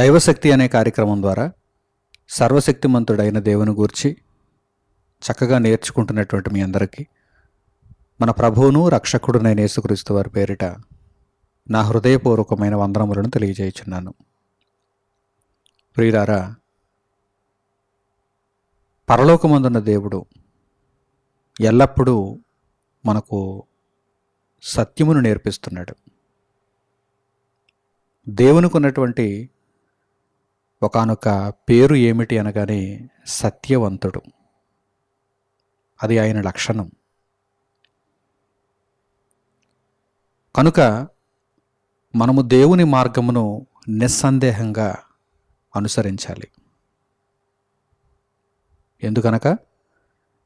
దైవశక్తి అనే కార్యక్రమం ద్వారా సర్వశక్తిమంతుడైన దేవుని గూర్చి చక్కగా నేర్చుకుంటున్నటువంటి మీ అందరికీ మన ప్రభువును రక్షకుడునైన యేసుక్రీస్తు వారి పేరిట నా హృదయపూర్వకమైన వందనములను తెలియజేయుచున్నాను. ప్రియులారా పరలోకమందున్న దేవుడు ఎల్లప్పుడూ మనకు సత్యమును నేర్పిస్తున్నాడు. దేవునికి ఉన్నటువంటి ఒకానొక పేరు ఏమిటి అనగానే సత్యవంతుడు. అది ఆయన లక్షణం. కనుక మనము దేవుని మార్గమును నిస్సందేహంగా అనుసరించాలి. ఎందుకనక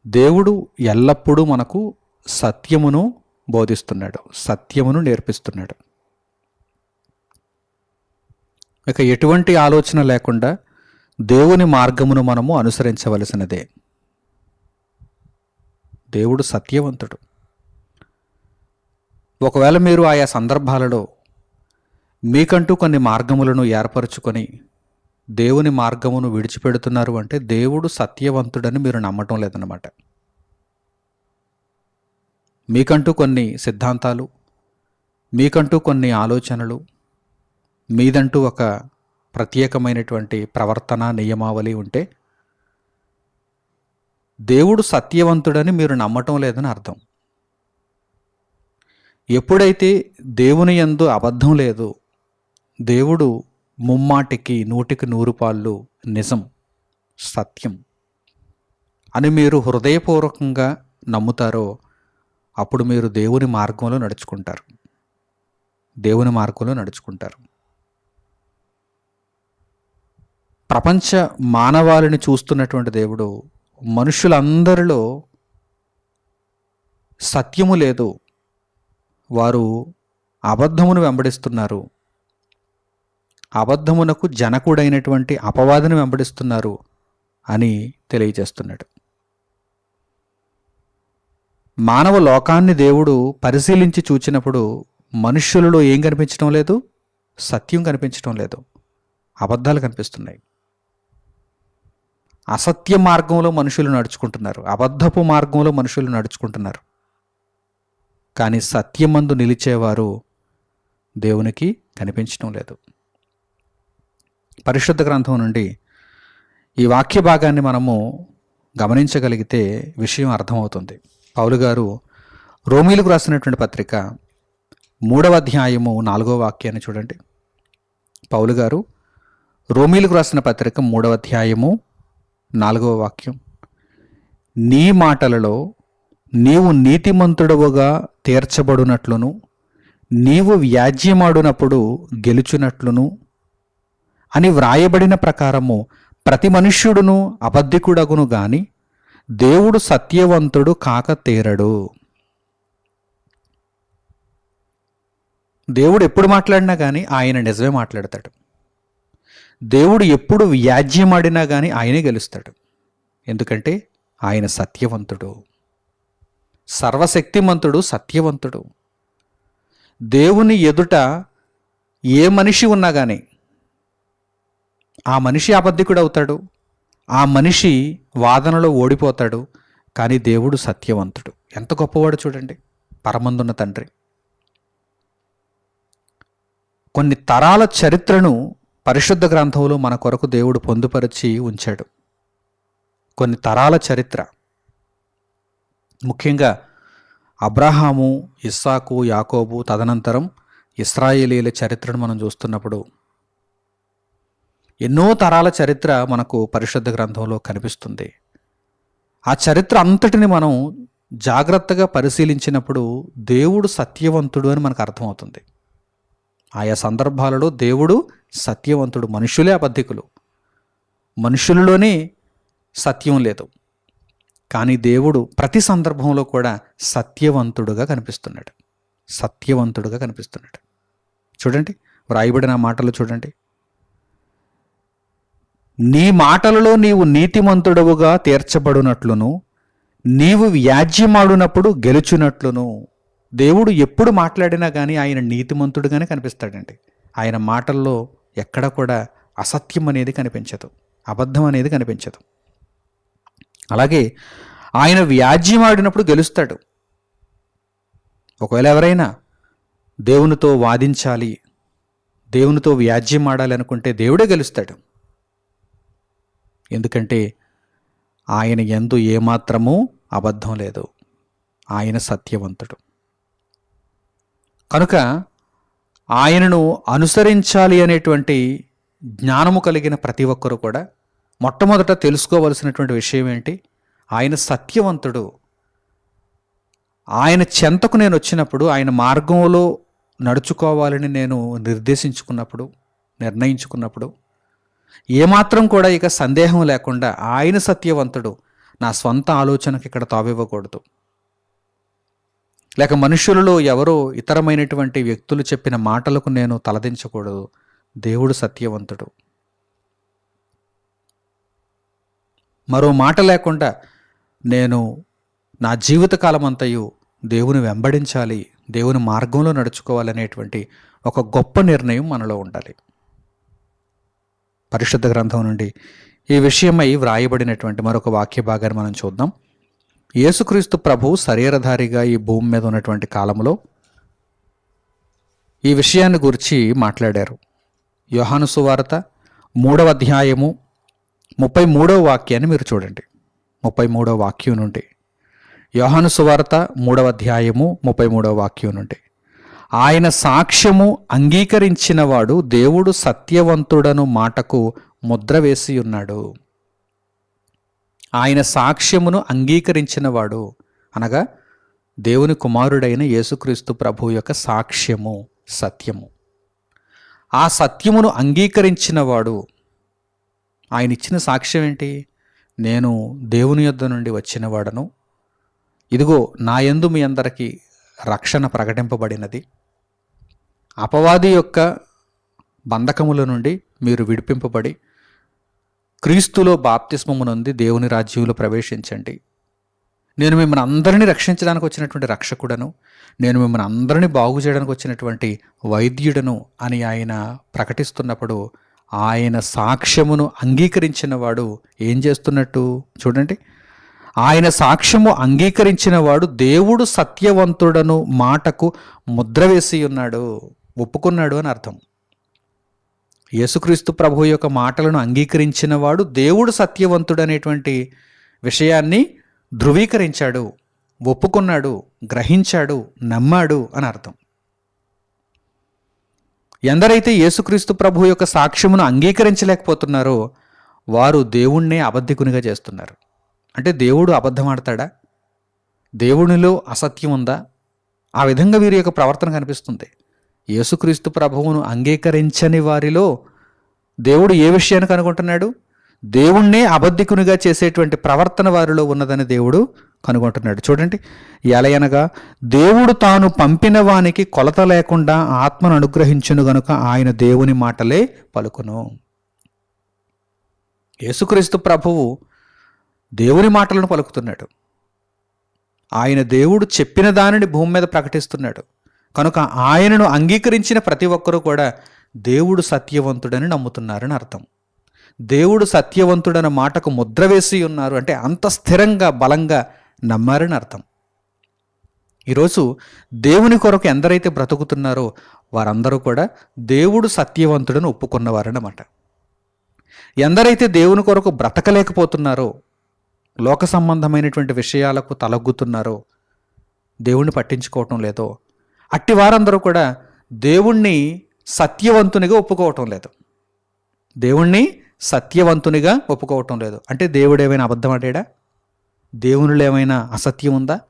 దేవుడు ఎల్లప్పుడూ మనకు సత్యమును బోధిస్తున్నాడు సత్యమును నేర్పిస్తున్నాడు. ఇక ఎటువంటి ఆలోచన లేకుండా దేవుని మార్గమును మనము అనుసరించవలసినదే. దేవుడు సత్యవంతుడు. ఒకవేళ మీరు ఆయా సందర్భాలలో మీకంటూ కొన్ని మార్గములను ఏర్పరచుకొని దేవుని మార్గమును విడిచిపెడుతున్నారు అంటే దేవుడు సత్యవంతుడని మీరు నమ్మటం లేదన్నమాట. మీకంటూ కొన్ని సిద్ధాంతాలు మీకంటూ కొన్ని ఆలోచనలు మీదంటూ ఒక ప్రత్యేకమైనటువంటి ప్రవర్తన నియమావళి ఉంటే దేవుడు సత్యవంతుడని మీరు నమ్మటం లేదని అర్థం. ఎప్పుడైతే దేవుని ఎందు అబద్ధం లేదు దేవుడు ముమ్మాటికి నూటికి నూరు పాళ్ళు నిజం సత్యం అని మీరు హృదయపూర్వకంగా నమ్ముతారో అప్పుడు మీరు దేవుని మార్గంలో నడుచుకుంటారు. దేవుని మార్గంలో నడుచుకుంటారు. ప్రపంచ మానవాళిని చూస్తున్నటువంటి దేవుడు మనుషులందరిలో సత్యము లేదు. వారు అబద్ధమును వెంబడిస్తున్నారు. అబద్ధమునకు జనకుడైనటువంటి అపవాదిని వెంబడిస్తున్నారు అని తెలియజేస్తున్నాడు. మానవ లోకాన్ని దేవుడు పరిశీలించి చూచినప్పుడు మనుష్యులలో ఏం కనిపించడం లేదు? సత్యం కనిపించడం లేదు. అబద్ధాలు కనిపిస్తున్నాయి. అసత్య మార్గంలో మనుషులు నడుచుకుంటున్నారు. అబద్ధపు మార్గంలో మనుషులు నడుచుకుంటున్నారు. కానీ సత్యమందు నిలిచేవారు దేవునికి కనిపించడం లేదు. పరిశుద్ధ గ్రంథం నుండి ఈ వాక్య భాగాన్ని మనము గమనించగలిగితే విషయం అర్థమవుతుంది. పౌలు గారు రోమీలకు రాసినటువంటి పత్రిక మూడవ అధ్యాయము నాలుగవ వాక్యాన్ని చూడండి. పౌలు గారు రోమీలకు రాసిన పత్రిక మూడవ అధ్యాయము నాలుగవ వాక్యం. నీ మాటలలో నీవు నీతిమంతుడవుగా తీర్చబడునట్లును నీవు వ్యాజ్యమాడునప్పుడు గెలుచునట్లును అని వ్రాయబడిన ప్రకారము ప్రతి మనుష్యుడును అబద్ధికుడగును గాని దేవుడు సత్యవంతుడు కాక తేరడు. దేవుడు ఎప్పుడు మాట్లాడినా కానీ ఆయన నిజమే మాట్లాడతాడు. దేవుడు ఎప్పుడు వ్యాజ్యమాడినా కానీ ఆయనే గెలుస్తాడు. ఎందుకంటే ఆయన సత్యవంతుడు. సర్వశక్తిమంతుడు సత్యవంతుడు. దేవుని ఎదుట ఏ మనిషి ఉన్నా కానీ ఆ మనిషి అబద్ధికుడు అవుతాడు ఆ మనిషి వాదనలో ఓడిపోతాడు. కానీ దేవుడు సత్యవంతుడు. ఎంత గొప్పవాడు చూడండి. పరమందున్న తండ్రి. కొన్ని తరాల చరిత్రను పరిశుద్ధ గ్రంథంలో మన కొరకు దేవుడు పొందుపరిచి ఉంచాడు. కొన్ని తరాల చరిత్ర. ముఖ్యంగా అబ్రహాము ఇస్సాకు యాకోబు తదనంతరం ఇస్రాయేలీల చరిత్రను మనం చూస్తున్నప్పుడు ఎన్నో తరాల చరిత్ర మనకు పరిశుద్ధ గ్రంథంలో కనిపిస్తుంది. ఆ చరిత్ర అంతటిని మనం జాగ్రత్తగా పరిశీలించినప్పుడు దేవుడు సత్యవంతుడు అని మనకు అర్థమవుతుంది. ఆయా సందర్భాలలో దేవుడు సత్యవంతుడు మనుషులే అబద్ధికులు. మనుషులలోనే సత్యం లేదు. కానీ దేవుడు ప్రతి సందర్భంలో కూడా సత్యవంతుడుగా కనిపిస్తున్నాడు. సత్యవంతుడుగా కనిపిస్తున్నాడు. చూడండి వ్రాయబడిన మాటలు చూడండి. నీ మాటలలో నీవు నీతిమంతుడవుగా తీర్చబడునట్లును నీవు వ్యాజ్యమాడునప్పుడు గెలుచునట్లును దేవుడు ఎప్పుడు మాట్లాడినా కానీ ఆయన నీతిమంతుడుగానే కనిపిస్తాడండి. ఆయన మాటల్లో ఎక్కడ కూడా అసత్యం అనేది కనిపించదు. అబద్ధం అనేది కనిపించదు. అలాగే ఆయన వ్యాజ్యం ఆడినప్పుడు గెలుస్తాడు. ఒకవేళ ఎవరైనా దేవునితో వాదించాలి దేవునితో వ్యాజ్యం ఆడాలి అనుకుంటే దేవుడే గెలుస్తాడు. ఎందుకంటే ఆయన ఎందు ఏమాత్రమూ అబద్ధం లేదు. ఆయన సత్యవంతుడు. కనుక ఆయనను అనుసరించాలి అనేటువంటి జ్ఞానము కలిగిన ప్రతి ఒక్కరూ కూడా మొట్టమొదట తెలుసుకోవలసినటువంటి విషయం ఏంటి? ఆయన సత్యవంతుడు. ఆయన చెంతకు నేను వచ్చినప్పుడు ఆయన మార్గంలో నడుచుకోవాలని నేను నిర్దేశించుకున్నప్పుడు నిర్ణయించుకున్నప్పుడు ఏమాత్రం కూడా ఇక సందేహం లేకుండా ఆయన సత్యవంతుడు నా స్వంత ఆలోచనకి ఇక్కడ తావివ్వకూడదు. లేక మనుషులలో ఎవరో ఇతరమైనటువంటి వ్యక్తులు చెప్పిన మాటలకు నేను తలదించకూడదు. దేవుడు సత్యవంతుడు. మరో మాట లేకుండా నేను నా జీవితకాలం అంతయు దేవుని వెంబడించాలి దేవుని మార్గంలో నడుచుకోవాలనేటువంటి ఒక గొప్ప నిర్ణయం మనలో ఉండాలి. పరిశుద్ధ గ్రంథం నుండి ఈ విషయమై వ్రాయబడినటువంటి మరొక వాక్య భాగాన్ని మనం చూద్దాం. యేసుక్రీస్తు ప్రభు శరీరధారిగా ఈ భూమి మీద ఉన్నటువంటి కాలంలో ఈ విషయాన్ని గురించి మాట్లాడారు. యోహాను సువార్త మూడవ అధ్యాయము ముప్పై మూడవ వాక్యాన్ని మీరు చూడండి. ముప్పై మూడవ వాక్యం నుండి. యోహాను సువార్త మూడవ అధ్యాయము ముప్పై మూడవ వాక్యం నుండి. ఆయన సాక్ష్యము అంగీకరించినవాడు దేవుడు సత్యవంతుడను మాటకు ముద్ర వేసి ఉన్నాడు ఆయన సాక్ష్యమును అంగీకరించినవాడు. అనగా దేవుని కుమారుడైన యేసుక్రీస్తు ప్రభు యొక్క సాక్ష్యము సత్యము. ఆ సత్యమును అంగీకరించినవాడు. ఆయన ఇచ్చిన సాక్ష్యం ఏంటి నేను దేవుని యొద్ద నుండి వచ్చినవాడను. ఇదిగో నా యందు మీ అందరికీ రక్షణ ప్రకటింపబడినది. అపవాది యొక్క బంధకముల నుండి మీరు విడిపింపబడి క్రీస్తులో బాప్తిస్మము దేవుని రాజ్యంలో ప్రవేశించండి. నేను మిమ్మల్ని అందరినీ రక్షించడానికి వచ్చినటువంటి రక్షకుడను నేను మిమ్మల్ని అందరినీ బాగు చేయడానికి వచ్చినటువంటి వైద్యుడను అని ఆయన ప్రకటిస్తున్నప్పుడు ఆయన సాక్ష్యమును అంగీకరించిన వాడు ఏం చేస్తున్నట్టు చూడండి. ఆయన సాక్ష్యము అంగీకరించిన వాడు దేవుడు సత్యవంతుడను మాటకు ముద్ర వేసి ఉన్నాడు ఒప్పుకున్నాడు అని అర్థం. యేసుక్రీస్తు ప్రభు యొక్క మాటలను అంగీకరించిన వాడు దేవుడు సత్యవంతుడు అనేటువంటి విషయాన్ని ధృవీకరించాడు ఒప్పుకున్నాడు గ్రహించాడు నమ్మాడు అని అర్థం. ఎందరైతే యేసుక్రీస్తు ప్రభు యొక్క సాక్ష్యమును అంగీకరించలేకపోతున్నారో వారు దేవుణ్ణే అబద్ధికునిగా చేస్తున్నారు. అంటే దేవుడు అబద్ధం ఆడతాడా దేవునిలో అసత్యం ఉందా? ఆ విధంగా వీరి యొక్క ప్రవర్తన కనిపిస్తుంది. యేసుక్రీస్తు ప్రభువును అంగీకరించని వారిలో దేవుడు ఏ విషయాన్ని కనుగొంటున్నాడు? దేవుణ్ణే అబద్ధికునిగా చేసేటువంటి ప్రవర్తన వారిలో ఉన్నదని దేవుడు కనుగొంటున్నాడు. చూడండి ఎలయనగా దేవుడు తాను పంపిన వానికి కొలత లేకుండా ఆత్మను అనుగ్రహించును గనుక ఆయన దేవుని మాటలే పలుకును. యేసుక్రీస్తు ప్రభువు దేవుని మాటలను పలుకుతున్నాడు. ఆయన దేవుడు చెప్పిన దానిని భూమి మీద ప్రకటిస్తున్నాడు. కనుక ఆయనను అంగీకరించిన ప్రతి ఒక్కరూ కూడా దేవుడు సత్యవంతుడని నమ్ముతున్నారని అర్థం. దేవుడు సత్యవంతుడన్న మాటకు ముద్ర వేసి ఉన్నారు అంటే అంత స్థిరంగా బలంగా నమ్మారని అర్థం. ఈరోజు దేవుని కొరకు ఎందరైతే బ్రతుకుతున్నారో వారందరూ కూడా దేవుడు సత్యవంతుడని ఒప్పుకున్నవారన్నమాట. ఎందరైతే దేవుని కొరకు బ్రతకలేకపోతున్నారో లోక సంబంధమైనటువంటి విషయాలకు తలగ్గుతున్నారో దేవుణ్ణి పట్టించుకోవటం లేదో అట్టి వారందరూ కూడా దేవుణ్ణి సత్యవంతునిగా ఒప్పుకోవటం లేదు. దేవుణ్ణి సత్యవంతునిగా ఒప్పుకోవటం లేదు. అంటే దేవుడు ఏమైనా అబద్ధం ఆడాడా? దేవునిలో ఏమైనా అసత్యం ఉందా?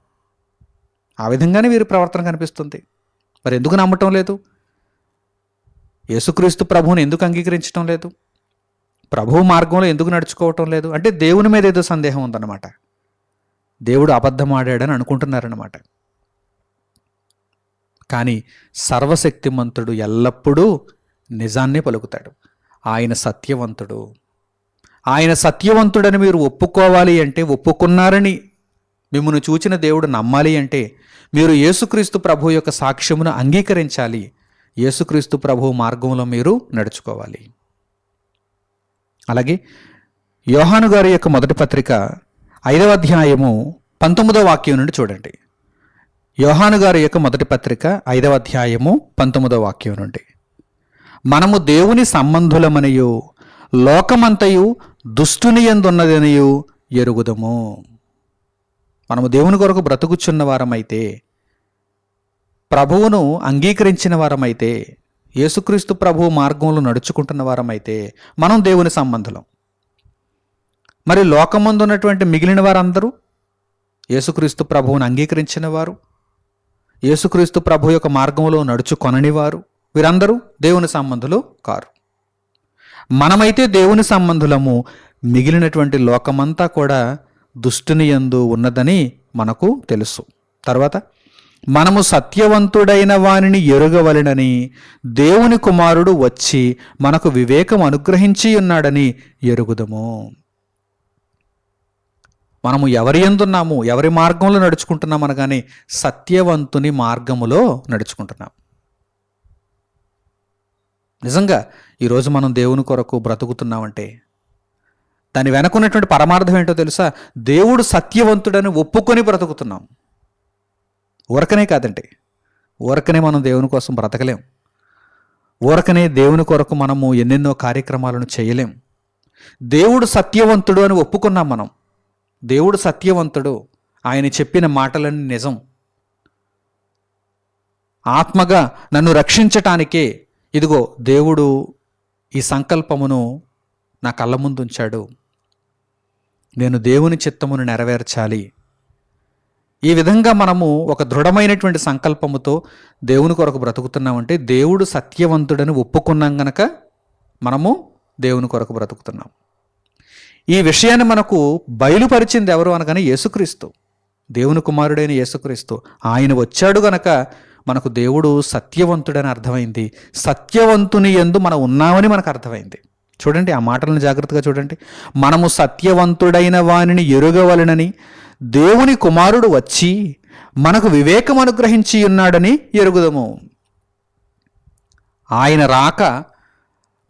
ఆ విధంగానే వీరి ప్రవర్తన కనిపిస్తుంది. మరి ఎందుకు నమ్మటం లేదు? యేసుక్రీస్తు ప్రభువుని ఎందుకు అంగీకరించడం లేదు? ప్రభువు మార్గంలో ఎందుకు నడుచుకోవటం లేదు? అంటే దేవుని మీద ఏదో సందేహం ఉందన్నమాట. దేవుడు అబద్ధం ఆడాడని అనుకుంటున్నారన్నమాట. కానీ సర్వశక్తిమంతుడు ఎల్లప్పుడూ నిజాన్నే పలుకుతాడు. ఆయన సత్యవంతుడు. ఆయన సత్యవంతుడని మీరు ఒప్పుకోవాలి అంటే ఒప్పుకున్నారని మిమ్మల్ని చూచిన దేవుడు నమ్మాలి అంటే మీరు యేసుక్రీస్తు ప్రభు యొక్క సాక్ష్యమును అంగీకరించాలి. యేసుక్రీస్తు ప్రభు మార్గంలో మీరు నడుచుకోవాలి. అలాగే యోహాను గారి యొక్క మొదటి పత్రిక ఐదవ అధ్యాయము పంతొమ్మిదవ వాక్యం నుండి చూడండి. యోహాను గారి యొక్క మొదటి పత్రిక ఐదవ అధ్యాయము పంతొమ్మిదవ వాక్యం నుండి. మనము దేవుని సంబంధులమనియు లోకమంతయు దుష్టుని ఎందున్నదనియు ఎరుగుదము. మనము దేవుని కొరకు బ్రతుకుచున్న వారమైతే ప్రభువును అంగీకరించిన వారమైతే యేసుక్రీస్తు ప్రభువు మార్గంలో నడుచుకుంటున్న వారమైతే మనం దేవుని సంబంధులం. మరి లోకమందు ఉన్నటువంటి మిగిలిన వారందరూ యేసుక్రీస్తు ప్రభువును అంగీకరించిన వారు యేసుక్రీస్తు ప్రభు యొక్క మార్గంలో నడుచుకొనని వారు వీరందరూ దేవుని సంబంధులు కారు. మనమైతే దేవుని సంబంధులము. మిగిలినటువంటి లోకమంతా కూడా దుష్టుని యందు ఉన్నదని మనకు తెలుసు. తర్వాత మనము సత్యవంతుడైన వానిని ఎరుగవలెనని దేవుని కుమారుడు వచ్చి మనకు వివేకం అనుగ్రహించి ఉన్నాడని ఎరుగుదము. మనము ఎవరి ఎందున్నాము ఎవరి మార్గంలో నడుచుకుంటున్నాం అనగానే సత్యవంతుని మార్గములో నడుచుకుంటున్నాం. నిజంగా ఈరోజు మనం దేవుని కొరకు బ్రతుకుతున్నామంటే దాని వెనకున్నటువంటి పరమార్థం ఏంటో తెలుసా? దేవుడు సత్యవంతుడని ఒప్పుకొని బ్రతుకుతున్నాం. ఊరకనే కాదండి ఊరకనే మనం దేవుని కోసం బ్రతకలేం. ఊరకనే దేవుని కొరకు మనము ఎన్నెన్నో కార్యక్రమాలను చేయలేం. దేవుడు సత్యవంతుడు అని ఒప్పుకున్నాం మనం. దేవుడు సత్యవంతుడు. ఆయన చెప్పిన మాటలన్నీ నిజం. ఆత్మగా నన్ను రక్షించటానికే ఇదిగో దేవుడు ఈ సంకల్పమును నా కళ్ళ ముందు ఉంచాడు నేను దేవుని చిత్తమును నెరవేర్చాలి. ఈ విధంగా మనము ఒక దృఢమైనటువంటి సంకల్పముతో దేవుని కొరకు బ్రతుకుతున్నామంటే దేవుడు సత్యవంతుడని ఒప్పుకున్నాం గనక మనము దేవుని కొరకు బ్రతుకుతున్నాం. ఈ విషయాన్ని మనకు బయలుపరిచింది ఎవరు అనగానే యేసుక్రీస్తు. దేవుని కుమారుడైన యేసుక్రీస్తు. ఆయన వచ్చాడు గనక మనకు దేవుడు సత్యవంతుడని అర్థమైంది. సత్యవంతుని ఎందు మనం ఉన్నామని మనకు అర్థమైంది. చూడండి ఆ మాటలను జాగ్రత్తగా చూడండి. మనము సత్యవంతుడైన వానిని ఎరుగవలనని దేవుని కుమారుడు వచ్చి మనకు వివేకం అనుగ్రహించి ఉన్నాడని ఎరుగుదము. ఆయన రాక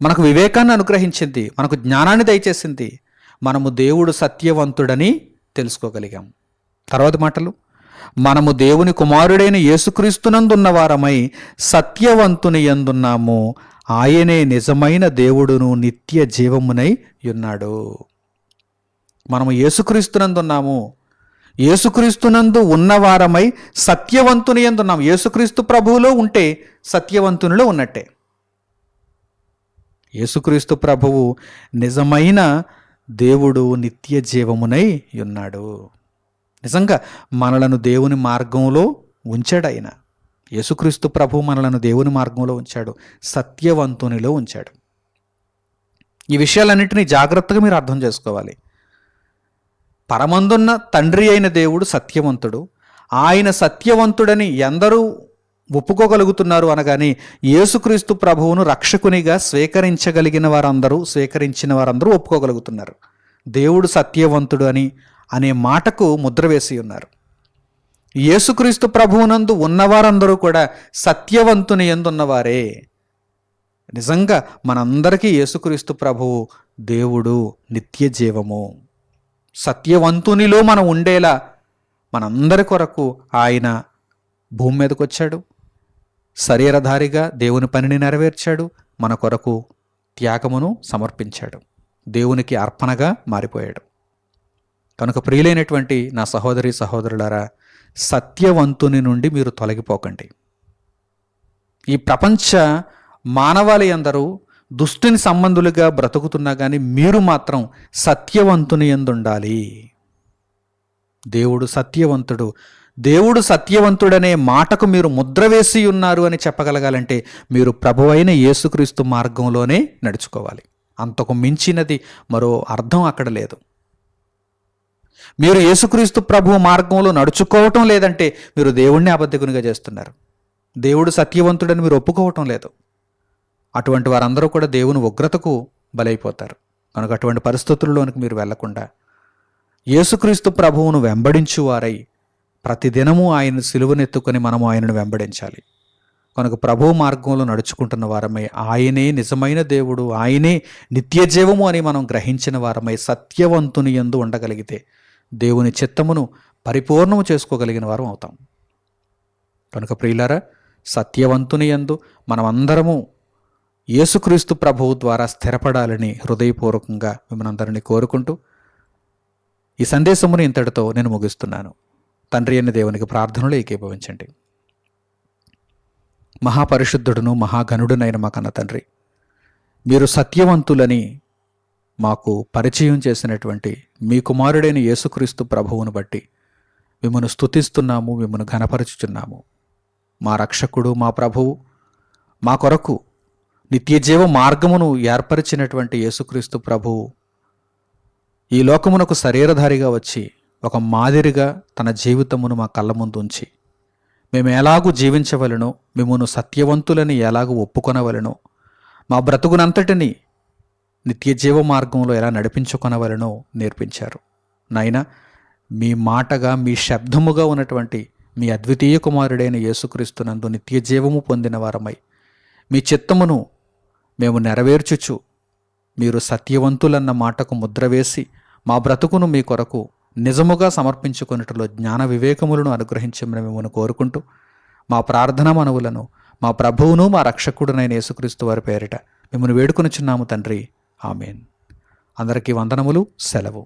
మనకు వివేకాన్ని అనుగ్రహించింది మనకు జ్ఞానాన్ని దయచేసింది. మనము దేవుడు సత్యవంతుడని తెలుసుకోగలిగాం తర్వాత మాటలు. మనము దేవుని కుమారుడైన యేసుక్రీస్తునందున్న వారమై సత్యవంతుని ఎందున్నాము ఆయనే నిజమైన దేవుడును నిత్య జీవమునై ఉన్నాడు. మనము యేసుక్రీస్తునందున్నాము. యేసుక్రీస్తునందు ఉన్నవారమై సత్యవంతుని ఎందున్నాం యేసుక్రీస్తు ప్రభువులో ఉంటే సత్యవంతునిలో ఉన్నట్టే. యేసుక్రీస్తు ప్రభువు నిజమైన దేవుడు నిత్య జీవమునై ఉన్నాడు. నిజంగా మనలను దేవుని మార్గంలో ఉంచాడు ఆయన. యేసుక్రీస్తు ప్రభు మనలను దేవుని మార్గంలో ఉంచాడు. సత్యవంతునిలో ఉంచాడు. ఈ విషయాలన్నింటినీ జాగ్రత్తగా మీరు అర్థం చేసుకోవాలి. పరమందున్న తండ్రి అయిన దేవుడు సత్యవంతుడు. ఆయన సత్యవంతుడని ఎందరూ ఒప్పుకోగలుగుతున్నారు అనగానే యేసుక్రీస్తు ప్రభువును రక్షకునిగా స్వీకరించగలిగిన వారందరూ స్వీకరించిన వారందరూ ఒప్పుకోగలుగుతున్నారు. దేవుడు సత్యవంతుడు అని అనే మాటకు ముద్ర వేసి ఉన్నారు. యేసుక్రీస్తు ప్రభువునందు ఉన్నవారందరూ కూడా సత్యవంతుని ఎందున్నవారే? నిజంగా మనందరికీ యేసుక్రీస్తు ప్రభువు దేవుడు నిత్య జీవము. సత్యవంతునిలో మనం ఉండేలా మనందరి కొరకు ఆయన భూమి మీదకి వచ్చాడు శరీరధారిగా దేవుని పనిని నెరవేర్చాడు మన కొరకు త్యాగమును సమర్పించాడు దేవునికి అర్పణగా మారిపోయాడు. కనుక ప్రియులైనటువంటి నా సహోదరి సహోదరులారా సత్యవంతుని నుండి మీరు తొలగిపోకండి. ఈ ప్రపంచ మానవాళి అందరూ దుష్టిని సంబంధులుగా బ్రతుకుతున్నా కానీ మీరు మాత్రం సత్యవంతుని ఎందుండాలి? దేవుడు సత్యవంతుడు. దేవుడు సత్యవంతుడనే మాటకు మీరు ముద్ర వేసి ఉన్నారు అని చెప్పగలగాలంటే మీరు ప్రభువైన యేసుక్రీస్తు మార్గంలోనే నడుచుకోవాలి. అంతకు మించినది మరో అర్థం అక్కడ లేదు. మీరు యేసుక్రీస్తు ప్రభు మార్గంలో నడుచుకోవటం లేదంటే మీరు దేవుణ్ణి అబద్ధకునిగా చేస్తున్నారు. దేవుడు సత్యవంతుడని మీరు ఒప్పుకోవటం లేదు. అటువంటి వారందరూ కూడా దేవుని ఉగ్రతకు బలైపోతారు. కనుక అటువంటి పరిస్థితుల్లోనికి మీరు వెళ్ళకుండా యేసుక్రీస్తు ప్రభువును వెంబడించువారై ప్రతిదినము ఆయన సిలువనెత్తుకొని మనము ఆయనను వెంబడించాలి. కనుక ప్రభు మార్గంలో నడుచుకుంటున్న వారమై ఆయనే నిజమైన దేవుడు ఆయనే నిత్య జీవము అని మనం గ్రహించిన వారమై సత్యవంతుని ఎందు ఉండగలిగితే దేవుని చిత్తమును పరిపూర్ణము చేసుకోగలిగిన వారం అవుతాం. కనుక ప్రియులారా సత్యవంతుని యందు మనమందరము యేసుక్రీస్తు ప్రభువు ద్వారా స్థిరపడాలని హృదయపూర్వకంగా మిమ్మల్ని అందరినీ కోరుకుంటూ ఈ సందేశమును ఇంతటితో నేను ముగిస్తున్నాను. తండ్రి అయిన దేవునికి ప్రార్థనలు ఏకీభవించండి. మహాపరిశుద్ధుడును మహాగణుడునైన మా కన్న తండ్రి మీరు సత్యవంతులని మాకు పరిచయం చేసినటువంటి మీ కుమారుడైన యేసుక్రీస్తు ప్రభువును బట్టి మిమ్మను స్తుతిస్తున్నాము మిమ్మను ఘనపరుచుచున్నాము. మా రక్షకుడు మా ప్రభువు మా కొరకు నిత్యజీవ మార్గమును ఏర్పరిచినటువంటి యేసుక్రీస్తు ప్రభువు ఈ లోకమునకు శరీరధారిగా వచ్చి ఒక మాదిరిగా తన జీవితమును మా కళ్ళ ముందు ఉంచి మేము ఎలాగూ జీవించవలను మిమ్మను సత్యవంతులని ఎలాగూ ఒప్పుకొనవలను మా బ్రతుకునంతటిని నిత్య జీవ మార్గంలో ఎలా నడిపించుకొనవలనో నేర్పించారు. నాయన మీ మాటగా మీ శబ్దముగా ఉన్నటువంటి మీ అద్వితీయ కుమారుడైన యేసుక్రీస్తునందు నిత్య జీవము పొందిన వారమై మీ చిత్తమును మేము నెరవేర్చుచు మీరు సత్యవంతులన్న మాటకు ముద్ర వేసి మా బ్రతుకును మీ కొరకు నిజముగా సమర్పించుకొనుటలో జ్ఞాన వివేకములను అనుగ్రహించమని మిమ్మల్ని కోరుకుంటూ మా ప్రార్థన మనవులను మా ప్రభువును మా రక్షకుడునైన యేసుక్రీస్తు వారి పేరిట మిమ్మల్ని వేడుకొనిచున్నాము తండ్రి. ఆమెన్. అందరికీ వందనములు సెలవు.